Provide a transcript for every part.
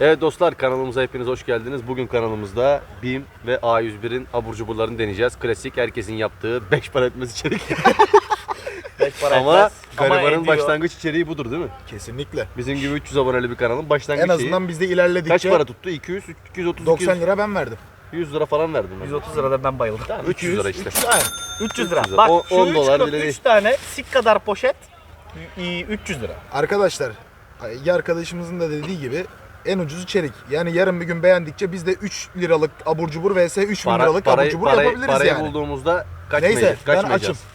Evet dostlar kanalımıza hepiniz hoş geldiniz. Bugün kanalımızda BİM ve A101'in abur cuburlarını deneyeceğiz. Klasik herkesin yaptığı 5 para etmez içerik. Beş para Ama etmez. Garibanın ediyor. başlangıç içeriği budur değil mi? Kesinlikle. Bizim gibi 300 aboneli bir kanalın başlangıç En azından bizde şeyi. ilerledikçe Kaç para tuttu? 200, 230, 90 200, lira ben verdim. 100 lira falan verdim ben. 130 lirada ben bayıldım. 300 lira işte. 300 aynen. 300 lira. 300 lira. Bak O- şu 10 3 dolar bile değil. 3 tane sik kadar poşet y- 300 lira. Arkadaşlar ya arkadaşımızın da dediği gibi en ucuzu çelik. Yani yarın bir gün beğendikçe biz de 3 liralık abur cubur vs 3 bin Para, liralık abur parayı, cubur parayı, yapabiliriz parayı yani. bulduğumuzda kaçmayacağız. Neyse ben kaçmayacağız. açım.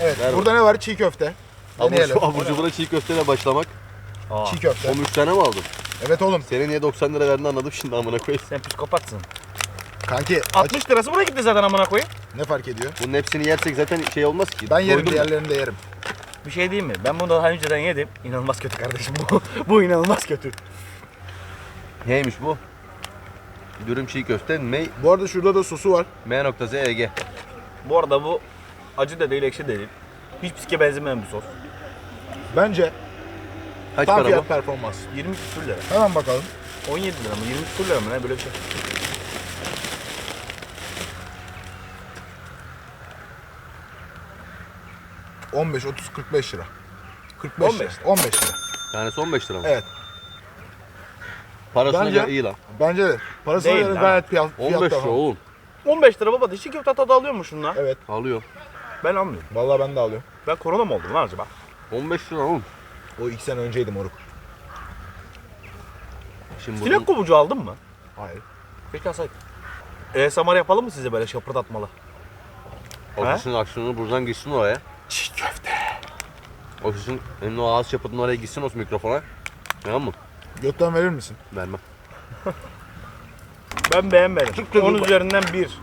Evet Ver burada ne var? Çiğ köfte. Abur, Deneyelim. abur cubura çiğ köfteyle başlamak. Aa, Çiğ köfte. Oğlum 3 tane mi aldın? Evet oğlum. Senin niye 90 lira verdiğini anladım şimdi amına koyayım. sen psikopatsın. Kanki aç. 60 lirası buraya gitti zaten amına koyayım. Ne fark ediyor? Bunun hepsini yersek zaten şey olmaz ki. Ben yerim Doydum diğerlerini de yerim. Bir şey diyeyim mi? Ben bunu daha önceden yedim. İnanılmaz kötü kardeşim bu. bu inanılmaz kötü. Neymiş bu? Dürüm çiğ köfte M, Bu arada şurada da sosu var. M.Z EG. Bu arada bu acı da değil, ekşi de değil. Hiç psike benzemeyen bir sos. Bence Kaç tam para fiyat bu? performans. 20 küsür lira. Hemen bakalım. 17 lira mı? 20 küsür lira mı? Ne böyle bir şey. — 15, 30, 45 lira. 45 15 lira. lira. 15 lira. Tanesi 15 lira mı? Evet. Parasına Bence- göre iyi lan. Bence de. Parasına Değil göre lan. gayet fiyat, 15 fiyat lira daha. oğlum. 15 lira baba dişi köfte tadı alıyor mu şunlar? Evet. Alıyor. Ben almıyorum. Vallahi ben de alıyorum. Ben korona mı oldum lan acaba? 15 lira oğlum. O iki sene önceydi moruk. Şimdi bunun kovucu aldın mı? Hayır. Peki alsaydık. ASMR yapalım mı size böyle şapırdatmalı? ofisin aksiyonu buradan gitsin oraya. Çiğ köfte. Ofisin senin o ağız çapının oraya gitsin o mikrofona. Tamam mı? Götten verir misin? Vermem. Ben beğenmedim. Çok kötü 10 bu. üzerinden 1.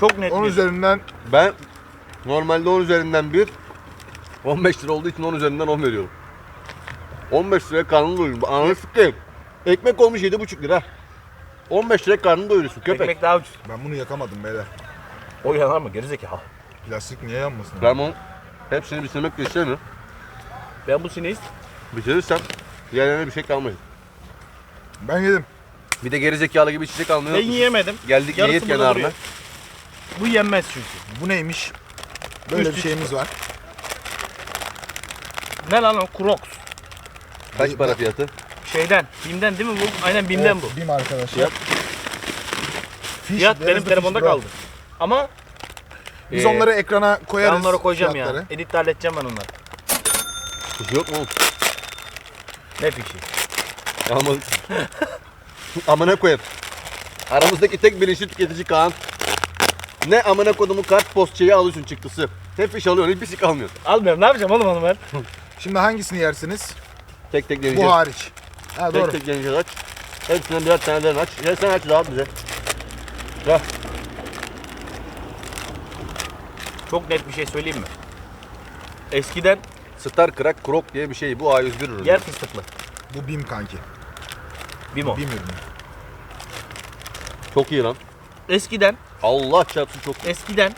Çok net 10 bir. üzerinden Ben normalde 10 üzerinden 1 15 lira olduğu için 10 üzerinden 10 veriyorum. 15 liraya karnını doyurun. Ananı sıkayım. Ekmek olmuş 7,5 lira. 15 liraya karnını doyuruyorsun köpek. Ekmek daha ucuz. ben bunu yakamadım beyler. O yanar mı? Gerizekalı. Plastik niye yanmasın? Ben bunun hepsini bitirmek de istemiyorum. Ben bu sineği Bitirirsem diğerlerine bir şey kalmayacak. Ben yedim. Bir de gerizekalı gibi içecek almıyor. ben yiyemedim. Geldik Yarısı nehir burada kenarına. duruyor. Bu yenmez çünkü. Bu neymiş? Böyle Üst bir şeyimiz var. Ne lan o? Crocs. Kaç para fiyatı? Şeyden. Bim'den değil mi bu? Aynen Bim'den bu. Bim arkadaşlar. Fiyat? Fiş, Fiyat benim telefonda bro. kaldı. Ama Biz Ee, onları ekrana ben koyarız. onları koyacağım fiyatları. ya. Editte halledeceğim ben onları. Kuş yok mu? oğlum? Ne fişi? Almadık. amına koyayım. Aramızdaki tek bilinçli tüketici Kaan. Ne amına kodumu kart postçeyi alıyorsun çıktısı. Hep fiş alıyorsun hiçbir şey almıyorsun. Almıyorum. Ne yapacağım oğlum onu ben? Şimdi hangisini yersiniz? Tek tek Bu deneyeceğiz. hariç. Ha tek doğru. tek deneyeceğiz aç. Hepsinden birer taneden aç. Ya sen aç rahat bize. Ya Çok net bir şey söyleyeyim mi? Eskiden Star Crack Krok diye bir şey bu A101 ürünü. yer fıstıklı. Bu Bim kanki. Bimo. Bim ürünü. Çok iyi lan. Eskiden, Allah çarpsın çok iyi. eskiden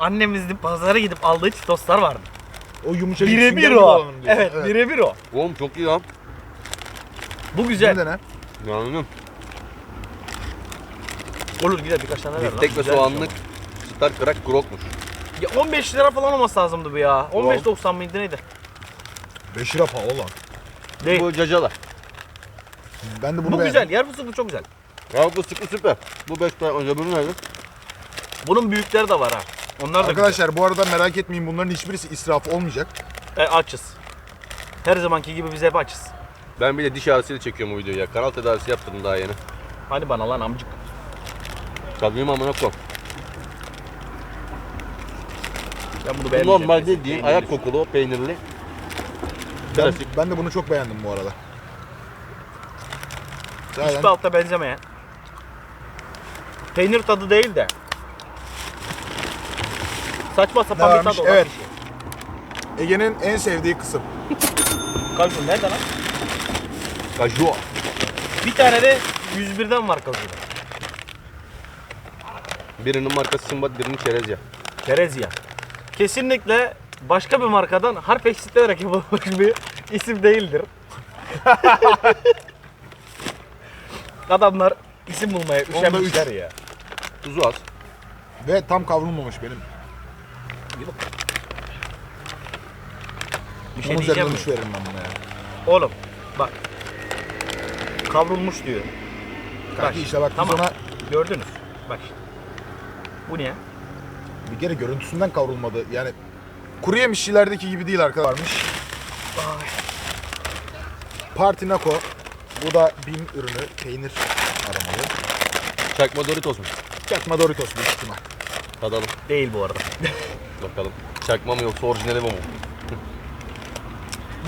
annemizin pazara gidip aldığı çitoslar vardı. O yumuşacık sünger Birebir gibi o. olanı diyorsun. Evet, birebir o. Oğlum çok iyi lan. Bu güzel. Bunu dene. Yandım. Olur gider birkaç tane ver. lan. Biftek ve Güzelmiş soğanlık Star Crack Krok'muş. ama. Ya 15 lira falan olması lazımdı bu ya. 15.90 mıydı neydi? 5 lira pahalı lan. Değil. Bu, Bu cacalar. Ben de bunu beğendim. güzel. Yer fıstıklı çok güzel. Ya bu sıkı süper. Bu 5 tane önce bunu nerede? Bunun büyükleri de var ha. Onlar da Arkadaşlar bu arada merak etmeyin bunların hiçbirisi israf olmayacak. güzel. E, açız. Her zamanki gibi biz hep açız. Ben bir de diş ağrısıyla çekiyorum bu videoyu ya. Kanal tedavisi yaptırdım daha yeni. Hadi bana lan amcık. Tadıyım amına koyayım. Ben bunu Bu beğenmeyeceğim. normal Kesin. dediğin Peynirli. ayak kokulu, peynirli. Ben, Klasik. ben de bunu çok beğendim bu arada. Hiçbir Zaten altta benzemeyen. Peynir tadı değil de. Saçma sapan bir varmış? tadı olan Evet. bir şey. Ege'nin en sevdiği kısım. Kaju nerede lan? Kaju. Bir tane de 101'den var kajuda. Birinin markası Simbat, birinin çerez ya. Terezya. Kesinlikle başka bir markadan harf eksitleyerek yapılmış bir isim değildir. Adamlar isim bulmaya Onda üşenmişler ya. Tuzu az. Ve tam kavrulmamış benim. Bir Onun şey üzerinden diyeceğim mi? 3 veririm ben buna ya. Oğlum bak. Kavrulmuş diyor. Kanki işte bak tamam. biz ona Gördünüz. Bak işte. Bu ne? bir kere görüntüsünden kavrulmadı. Yani kuru yemişçilerdeki gibi değil arkadaşlarmış. Ay. Party Nako. Bu da BİM ürünü. Peynir aromalı. Çakma Doritos mu? Çakma Doritos büyük ihtimal. Tadalım. Değil bu arada. Bakalım. Çakma mı yoksa orijinali mi bu?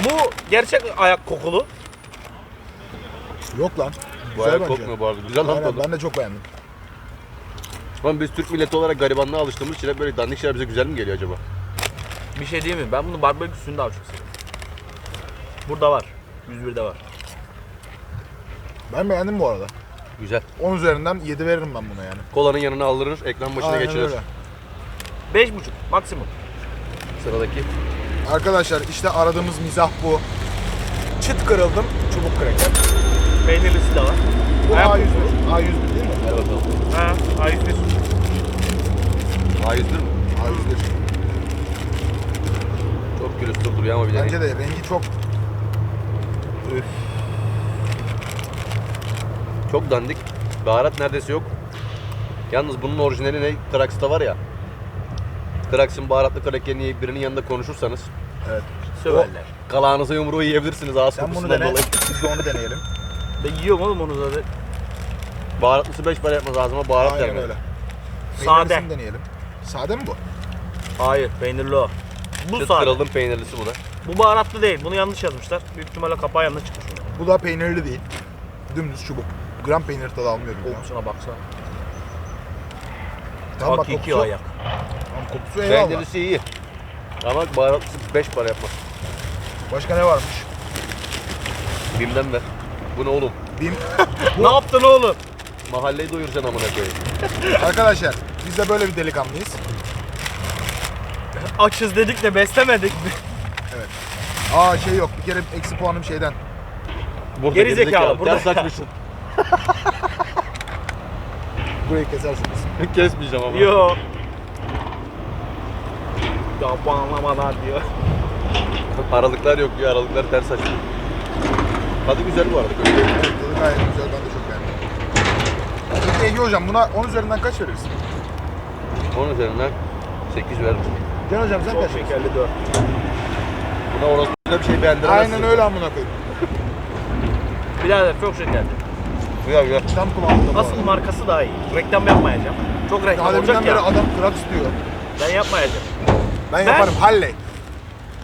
bu gerçek ayak kokulu. Yok lan. Bu Güzel ayak bence. kokmuyor bu arada. Güzel lan Aynen, tadı. ben de çok beğendim. Lan biz Türk milleti olarak garibanlığa alıştığımız için hep böyle dandik şeyler bize güzel mi geliyor acaba? Bir şey diyeyim mi? Ben bunu barbeküsünü daha çok seviyorum. Burada var. 101'de var. Ben beğendim bu arada. Güzel. 10 üzerinden 7 veririm ben buna yani. Kolanın yanına aldırır, ekran başına Aynen geçirir. öyle. 5,5 maksimum. Sıradaki. Arkadaşlar işte aradığımız mizah bu. Çıt kırıldım, çubuk kraker. Peynirlisi de var. Bu Ayak A101. kokulu. A101 değil mi? Hadi bakalım. Ha, A101. A101 mi? A101. Külüstür duruyor ama bir Bence de rengi çok Üf. Çok dandik. Baharat neredeyse yok. Yalnız bunun orijinali ne? Krax'ta var ya. Krax'ın baharatlı krakerini birinin yanında konuşursanız evet. Söverler. kalağınıza yumruğu yiyebilirsiniz ağız Sen bunu kokusundan dene. dolayı. Biz de onu deneyelim. Ben yiyorum oğlum onu zaten. Baharatlısı 5 para yapmaz ağzıma baharat Aynen gelmez. öyle. Sade. Peynirlisini deneyelim. Sade mi bu? Hayır, peynirli o. Bu Çıt sade. kırıldım peynirlisi bu da. Bu baharatlı değil. Bunu yanlış yazmışlar. Büyük ihtimalle kapağı yanlış çıkmış. bunun. Bu da peynirli değil. Dümdüz çubuk. Gram peynir tadı almıyorum ya. Kokusuna baksana. Tam bak Hakiki kokusu. ayak. Tam kokusu eyvallah. Peynirlisi iyi. Ama baharatlısı 5 para yapmaz. Başka ne varmış? Bim'den ver. Bu ne oğlum? Bim. Ne yaptın oğlum? Mahalleyi doyuracaksın amına koyayım. Arkadaşlar biz de böyle bir delikanlıyız. Açız dedik de beslemedik. Aa şey yok. Bir kere eksi puanım şeyden. Burada Geri zekalı, burada- Ters açmışsın. Burayı kesersiniz. Kesmeyeceğim ama. Yo. Ya puanlamadan diyor. Aralıklar yok diyor. Aralıklar ters açmış. Tadı güzel bu arada. Evet, tadı gayet güzel. Ben de çok beğendim. Peki Ege hocam buna 10 üzerinden kaç verirsin? Onun üzerinden 8 veririm. Can hocam sen Çok kaç şekerli 4. Buna orospu'da bir şey beğendiremezsin. Aynen öyle amına koyayım. Birader çok şekerli. Güzel güzel. Tam kulağımda bu Asıl arada. markası daha iyi. Reklam yapmayacağım. Çok reklam Daha olacak deminden beri ya. adam Krax diyor. Ben yapmayacağım. Ben, Ben- yaparım. Halley.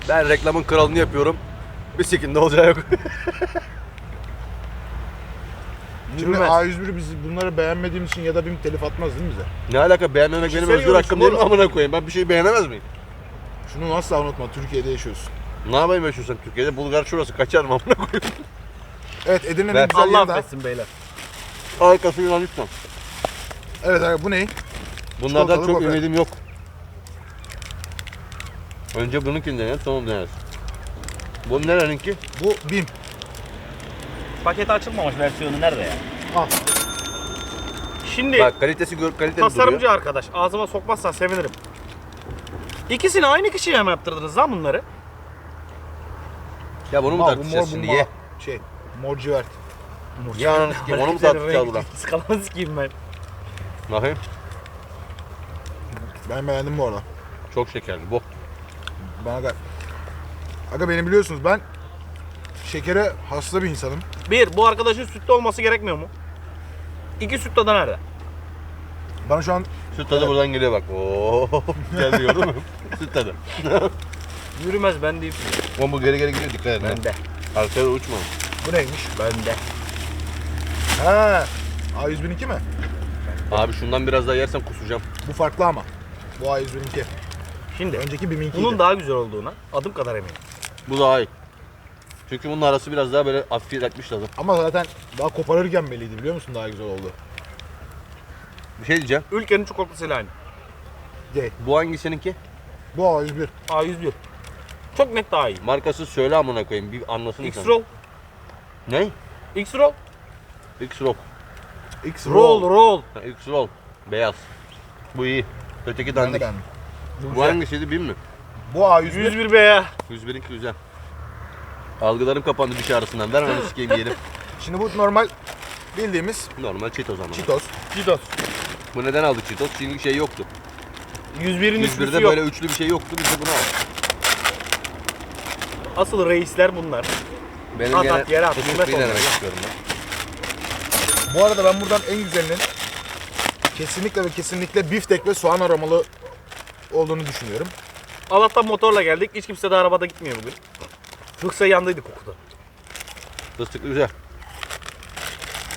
Ben reklamın kralını yapıyorum. Bir sikinde olacağı yok. Şimdi Yürümez. A101 biz bunları beğenmediğimiz için ya da bir telif atmaz değil mi bize? ne alaka beğenmemek benim özgür hakkım değil mi amına koyayım? Ben bir şey beğenemez miyim? Şunu asla unutma. Türkiye'de yaşıyorsun. Ne yapayım yaşıyorsan Türkiye'de Bulgar şurası kaçarım amına koyayım. Evet Edirne'nin Ben- güzel Allah yeri daha. affetsin beyler. Arkası Yunanistan. Evet abi bu ne? Bunlardan Çikolatalı çok gofret. ümidim yok. Önce bununkini deneyelim sonra onu deneriz. Bu nereninki? Bu BİM. Paketi açılmamış versiyonu nerede ya? Al. Şimdi Bak kalitesi gör kaliteli tasarımcı duruyor. arkadaş ağzıma sokmazsan sevinirim. İkisini aynı kişiye mi yaptırdınız lan bunları? Ya bunu mu bu mor tartışacağız şimdi? Ye. Şey. Mor civert. Ya ananı sikeyim onu mu tartışacağız burada? Skalanı sikeyim ben. Bakayım. Ben beğendim bu arada. Çok şekerli bu. Bana da. Aga beni biliyorsunuz ben şekere hasta bir insanım. Bir, bu arkadaşın sütlü olması gerekmiyor mu? İki süt tadı nerede? Bana şu an Süt tadı buradan geliyor bak. Oo, geldi gördün mü? Süt tadı. Yürümez ben deyip Oğlum bu geri geri gidiyor dikkat ha. bende. Arkaya uçma. bu neymiş? Bende. Ha. A102 mi? Abi şundan biraz daha yersen kusacağım. Bu farklı ama. Bu A102. Şimdi Önceki BİM'inkiydi. bunun daha güzel olduğuna adım kadar eminim. Bu daha iyi. Çünkü bunun arası biraz daha böyle hafifletmiş tadı. Ama zaten daha koparırken belliydi biliyor musun daha güzel oldu. Bir şey diyeceğim. Ülkenin çikolatasıyla aynı. Değil. Bu hangisininki? Bu A101. A101. Çok net daha iyi. Markası söyle amına koyayım bir anlasın insan. X-Roll. Ne? X-Roll. X-Rock. X Roll roll. Ha, X roll. Beyaz. Bu iyi. Öteki Ben de dandik. beğendim. Bu hangisiydi bin mi? Bu A101 101 be ya. 101'inki güzel. Algılarım kapandı diş ağrısından. Ver onu sikeyim yiyelim. Şimdi bu normal bildiğimiz Normal Cheetos ama. Cheetos. Cheetos. Bu neden aldık Cheetos? Çünkü şey yoktu. 101'in üçlüsü 101'de yok. böyle üçlü bir şey yoktu. Biz de bunu aldık. Asıl reisler bunlar. Benim At, gene at, yere at, fıstık hizmet bir denemek istiyorum ben. Bu arada ben buradan en güzelinin kesinlikle ve kesinlikle biftek ve soğan aromalı olduğunu düşünüyorum. Allah'tan motorla geldik. Hiç kimse de arabada gitmiyor bugün. Yoksa yandıydı kokuda. Fıstıklı güzel.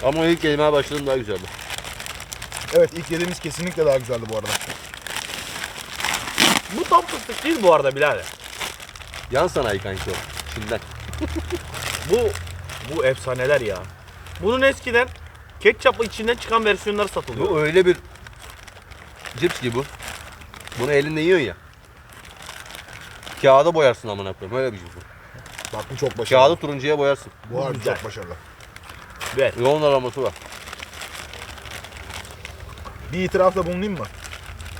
Ama ilk yemeye başladığım daha güzeldi. Evet ilk yediğimiz kesinlikle daha güzeldi bu arada. Bu tam fıstık değil bu arada birader. Yan sanayi kanki o. Şimdiden. Bu bu efsaneler ya. Bunun eskiden ketçapla içinden çıkan versiyonları satılıyor. Bu öyle bir cips gibi bu. Bunu elinde yiyorsun ya. Kağıda boyarsın amına koyayım. Öyle bir şey bu. Bak bu çok başarılı. Kağıdı turuncuya boyarsın. Bu harbi Güzel. çok başarılı. Ver. Yoğun aroması var. Bir itirafta bulunayım mı?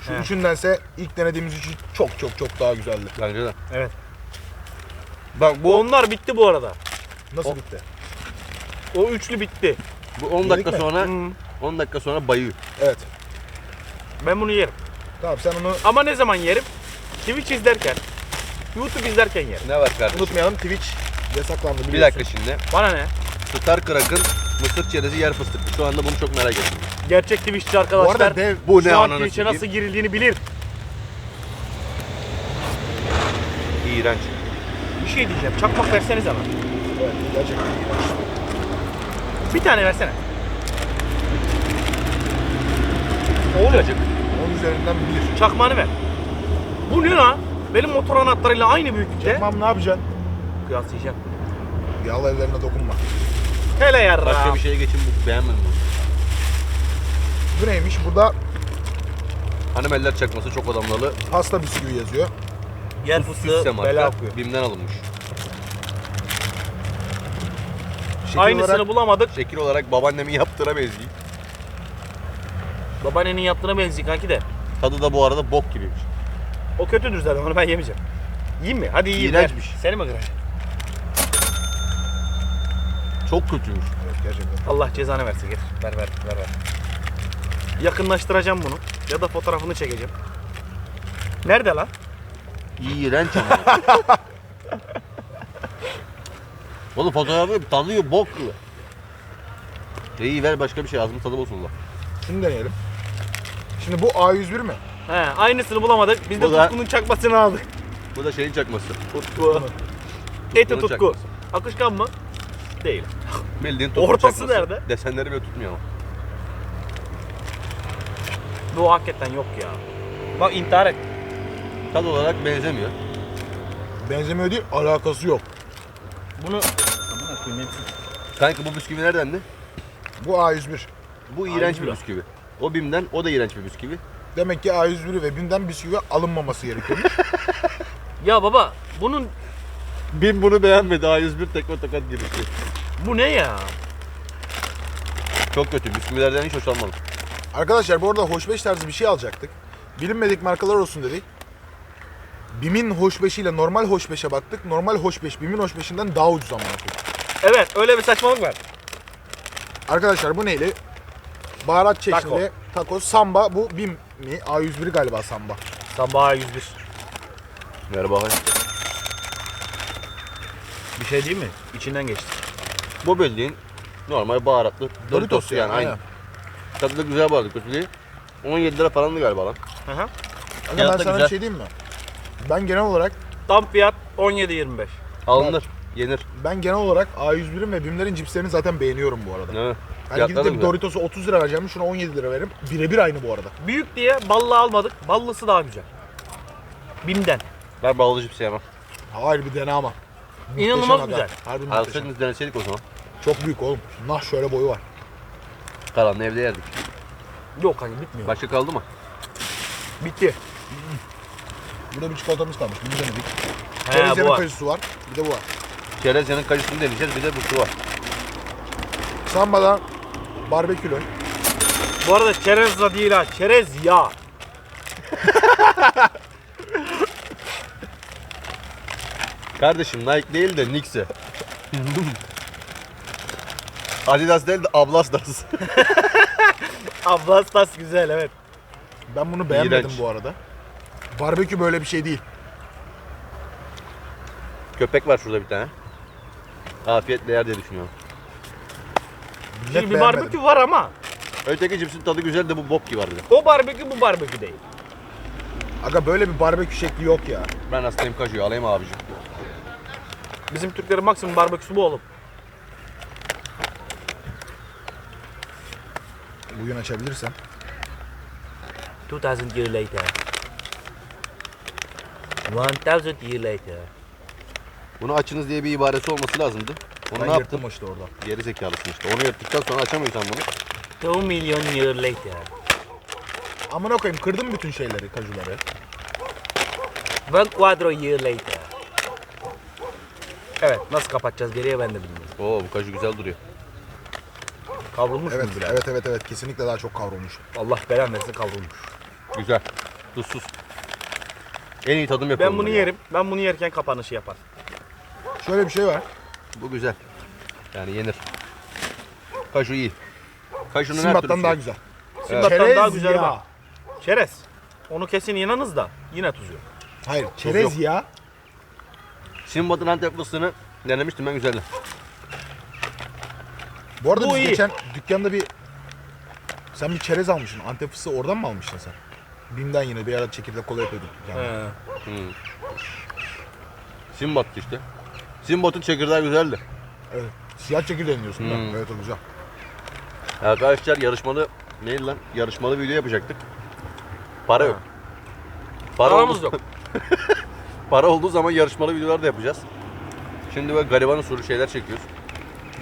Şu He. üçündense ilk denediğimiz üçü çok çok çok daha güzeldi. Bence de. Evet. Bak Bu onlar bitti bu arada. Nasıl O- bitti? O üçlü bitti. bu 10 Yedik dakika mi? sonra Hmm. 10 dakika sonra bayıyor. Evet. Ben bunu yerim. Tamam sen onu Ama ne zaman yerim? Twitch izlerken, YouTube izlerken yerim. Ne var kardeşim? unutmayalım Twitch yasaklandı biliyorsun. Bir dakika şimdi. Bana ne? Star Crack'ın mısır çerezi yer fıstıklı. Şu anda bunu çok merak ettim. Gerçek Twitch'çi Bu arkadaşlar arada dev Bu ne şu an ananı Twitch'e sikeyim? nasıl girildiğini bilir. İğrenç. Bir şey diyeceğim. Çakmak verseniz ama. Evet, gerçekten iğrenç. Bir tane versene. Oğlum. Onun üzerinden bir. Çakmağını ver. Bu ne lan? Benim motor anahtarıyla aynı büyüklükte. Tamam ne yapacaksın? Kıyaslayacağım. Yağlı ellerine dokunma. Hele yarra. Başka bir şeye geçin bu beğenmedim bunu. Bu neymiş? Burada Hanımeller çakması çok adamlarlı. pasta bisküvi yazıyor. Yer fıstığı marka. bela okuyor. Bim'den alınmış. Şekil Aynısını olarak bulamadık. Şekil olarak babaannemin yaptığına benziyor. Babaannenin yaptığına benziyor kanki de. Tadı da bu arada bok gibiymiş. O kötüdür zaten onu ben yemeyeceğim. Yiyeyim mi? Hadi yiyeyim. İğrençmiş. Seni mi kıracağım? Çok kötüymüş. Evet gerçekten. Allah cezanı versin. Getir. Ver ver ver ver. Yakınlaştıracağım bunu. Ya da fotoğrafını çekeceğim. Nerede lan? İğrenç ama. Oğlum fotoğrafı tadıyor bok gibi. İyi ver başka bir şey ağzımın tadı bozuldu. Şunu deneyelim. Şimdi bu A101 mi? He, aynısını bulamadık. Biz de Bu da- Tutku'nun çakmasını aldık. Bu da şeyin çakması. Tutku. Eti Tutku'nun Tutku. çakması. Akışkan mı? Değil. Bildiğin tutku Ortası çakması. nerede? Desenleri bile tutmuyor ama. Bu hakikaten yok ya. Bak intihar et. Tad olarak benzemiyor. Benzemiyor değil, alakası yok. Bunu Kanka bu bisküvi neredendi? Bu A101. Bu iğrenç A101 bir bisküvi. O Bim'den o da iğrenç bir bisküvi. Demek ki A101 ve BİM'den bisküvi alınmaması gerekiyormuş. ya baba bunun Bim bunu beğenmedi. A101 tekme tokat girişti. bu ne ya? Çok kötü. Bisküvilerden hiç hoşlanmadım. Arkadaşlar bu arada hoşbeş tarzı bir şey alacaktık. Bilinmedik markalar olsun dedik. BİM'in hoşbeşi ile normal hoşbeşe baktık. Normal hoşbeş BİM'in hoşbeşinden daha ucuz koyayım. Evet öyle bir saçmalık var. Arkadaşlar bu neyli? Baharat çeşnili Taco. taco. Samba bu BİM mi? A101 galiba Samba. Sabah 101. Ver bakayım. Şey değil mi? İçinden geçti. Bu bildiğin normal baharatlı Doritos, yani, yani, aynı. Tadı da güzel baharatlı kötü değil. 17 lira falandı galiba lan. Hı hı. Ben da sana güzel. bir şey diyeyim mi? Ben genel olarak Tam fiyat 17.25. Alınır, yenir. ben genel olarak A101'in ve BİM'lerin cipslerini zaten beğeniyorum bu arada. Evet. Ben Fiyatları gidip da de bir güzel. Doritos'a 30 lira vereceğim. Şuna 17 lira veririm. Birebir aynı bu arada. Büyük diye ballı almadık. Ballısı daha güzel. Bim'den. Ben ballı cips yemem. Hayır bir dene ama. İnanılmaz güzel. Harbi muhteşem. Alsaydınız deneseydik o zaman. Çok büyük oğlum. Nah şöyle boyu var. Kalanını evde yerdik. Yok hani bitmiyor. Başka kaldı mı? Bitti. Burada bir çikolatamız kalmış. Bunu denedik. He bu var. kayısı var. Bir de bu var. Çerezyanın kayısını deneyeceğiz. Bir de bu su var. Samba'da barbekülü. Bu arada çerezla değil ha. Çerez ya. Kardeşim Nike değil de Nix'e. Adidas değil de Ablastas. Ablastas güzel evet. Ben bunu beğenmedim İğrenç. bu arada. Barbekü böyle bir şey değil. Köpek var şurada bir tane. Afiyetle yer diye düşünüyorum. Net Şimdi bir beğenmedim. barbekü var ama Öteki cipsin tadı güzel de bu bok gibi harbiden. o barbekü bu barbekü değil. Aga böyle bir barbekü şekli yok ya. Ben hastayım kaşıyor alayım abicim. Bizim Türklerin maksimum barbeküsü bu oğlum. Bugün açabilirsem. 2000 year later. 1000 year later. Bunu açınız diye bir ibaresi olması lazımdı. Onu Ben ne yırttım yaptın? işte orada. Geri zekalısın işte. Onu yırttıktan sonra açamıyorsan bunu. 2 million year later. Amına koyayım kırdım bütün şeyleri, kajuları. One quadro year later. Evet nasıl kapatacağız geriye ben de bilmiyorum. Oo bu kaşı güzel duruyor. Kavrulmuş Evet, mu biraz? evet, evet, evet. Kesinlikle daha çok kavrulmuş. Allah belanı versin kavrulmuş. Güzel. Tuzsuz. En iyi tadım yapıyorum. Ben bunu yerim. Ben bunu yerken kapanışı yapar. Şöyle bir şey var. Bu güzel. Yani yenir. Kaşu iyi. Kaşunun her türlüsü. Simbat'tan daha güzel. Simbat'tan Çerez daha güzel ya. Çerez. Onu kesin inanız da yine tuz yok. Hayır, çerez ya. Simbat'ın Antep fıstığını denemiştim ben güzeldi. Bu arada Bu biz iyi. geçen dükkanda bir... Sen bir çerez almışsın. Antep fıstığı oradan mı almıştın sen? Bim'den yine bir ara çekirdek kola yapıyorduk dükkanda. He. Hmm. Simbat'tı işte. Simbat'ın çekirdeği güzeldi. Evet. Siyah çekirdeğini diyorsun mi? Hmm. Evet o güzel. Arkadaşlar yarışmalı neydi lan? Yarışmalı video yapacaktık. Para yok. Para Paramız oldu- yok. Para olduğu zaman yarışmalı videolar da yapacağız. Şimdi böyle gariban usulü şeyler çekiyoruz.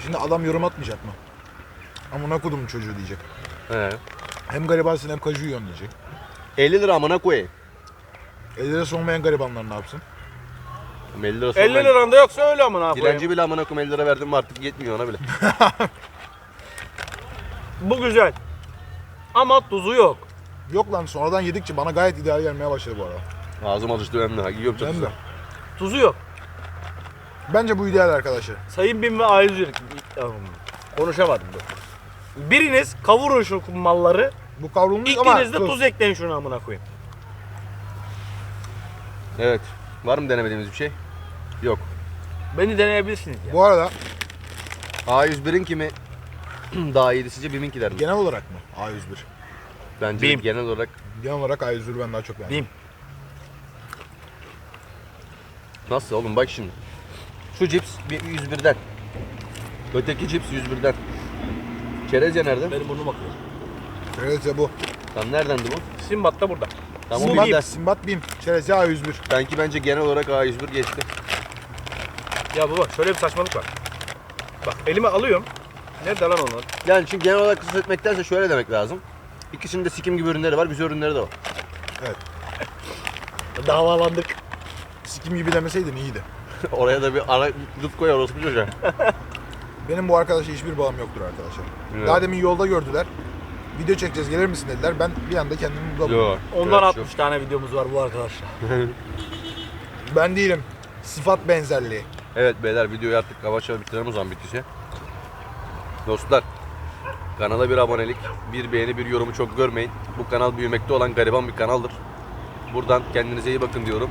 Şimdi adam yorum atmayacak mı? Amına kodum çocuğu diyecek. He. Hem garibansın hem kaju yiyorsun diyecek. 50 lira amına koyayım. 50 lirası olmayan garibanlar ne yapsın? 50 lira sonra 50 liran da yoksa öyle amına Dilenci koyayım. bile amına koyayım 50 lira verdim mi artık yetmiyor ona bile. Bu güzel. Ama tuzu yok. Yok lan sonradan yedikçe bana gayet ideal gelmeye başladı bu arada. Ağzım alıştı hem de. Yiyorum çok de. güzel. Tuzu yok. Bence bu ideal arkadaşlar. Sayın Bin ve Ayrıcılık. Konuşamadım dur. Biriniz kavurun şu malları. Bu kavrulmuş ama İkiniz de tuz ekleyin şunu amına koyayım. Evet. Var mı denemediğimiz bir şey? Yok. Beni deneyebilirsiniz ya. Bu arada A101'in kimi daha iyiydi sizce BİM'inki der mi? genel olarak mı? A101. Bence BİM. genel olarak Genel olarak A101 ben daha çok beğendim. BİM. Nasıl oğlum bak şimdi. Şu cips bir 101'den. Öteki cips 101'den. Çerezce nerede? Benim burnum akıyor. Evet ya bu. Tam neredendi bu? Simbat da burada. Tamam BİM'den. Simbat, Simbat Bim. Çerez ya A101. Sanki bence genel olarak A101 geçti. Ya baba şöyle bir saçmalık var. Bak elime alıyorum. Nerede lan onlar? Yani çünkü genel olarak kısıt etmektense şöyle demek lazım. İkisinde sikim gibi ürünleri var, güzel ürünleri de var. Davalandık. Sikim gibi demeseydin iyiydi. Oraya da bir ara dut koy orospu çocuğa. Benim bu arkadaşla hiçbir bağım yoktur arkadaşlar. Evet. Daha demin yolda gördüler. Video çekeceğiz gelir misin dediler. Ben bir anda kendimi burada buldum. Yok. Ondan evet, 60 tane videomuz var bu arkadaşlar. Ben değilim. Sıfat benzerliği. Evet beyler videoyu artık yavaş bitirelim o zaman bitişe. Dostlar kanala bir abonelik, bir beğeni, bir yorumu çok görmeyin. Bu kanal büyümekte olan gariban bir kanaldır. Buradan kendinize iyi bakın diyorum.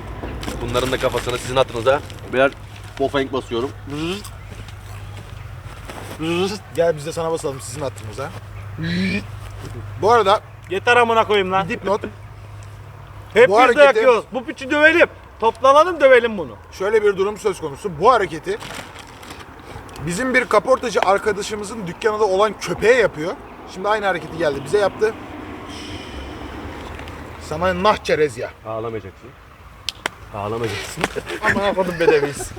Bunların da kafasına sizin hatırınıza birer bofenk basıyorum. Gel biz de sana basalım sizin hattınıza. bu arada Yeter amına koyayım lan. dipnot. Hep Bu biz de hareketi- yakıyoruz. Bu piçi dövelim. Toplanalım dövelim bunu. Şöyle bir durum söz konusu. Bu hareketi bizim bir kaportacı arkadaşımızın dükkanında olan köpeğe yapıyor. Şimdi aynı hareketi geldi bize yaptı. Sana nah çerez ya. Ağlamayacaksın. Ağlamayacaksın. Aman afadım bedeviyiz.